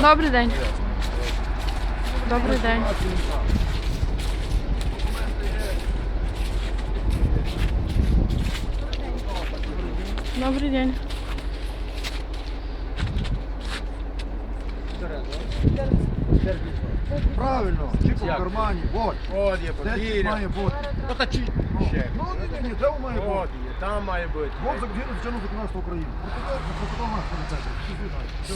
Добрий день. Добрий день. Добрий день. Правильно, чіп у Як? кармані, вот. От є Де чіп подвір'я. має бути? Ну та чи ще. Ну, ні, ні, де він має От бути? є, там має бути. Вот згідно з чином законодавства України. Протокол, протокол наш поліцейський. Всі знають. Все.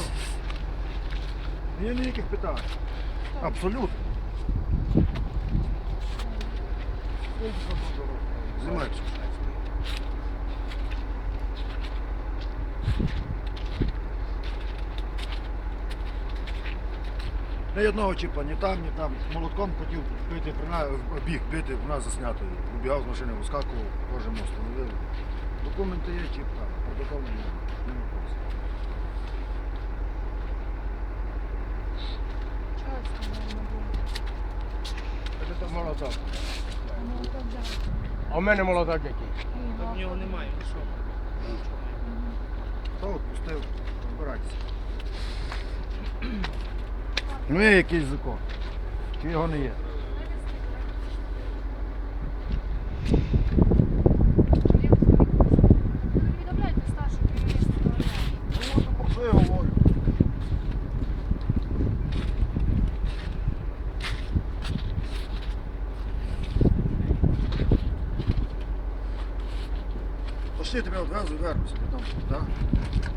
Є ніяких питань. Абсолютно. Знімайте. Ні одного чіпа, ні там, ні там. Молотком хотів бити, біг бити, в нас заснято. Убігав з машини, вискакував, ми встановили. Документи є, чіп там, протокол не Це то молоток. А в мене молоток який. В нього немає. нічого. Та от пустив, розбирайтеся. Ну є якийсь закон. Чи його не є? Пошли тебе одразу вернуся, там, так?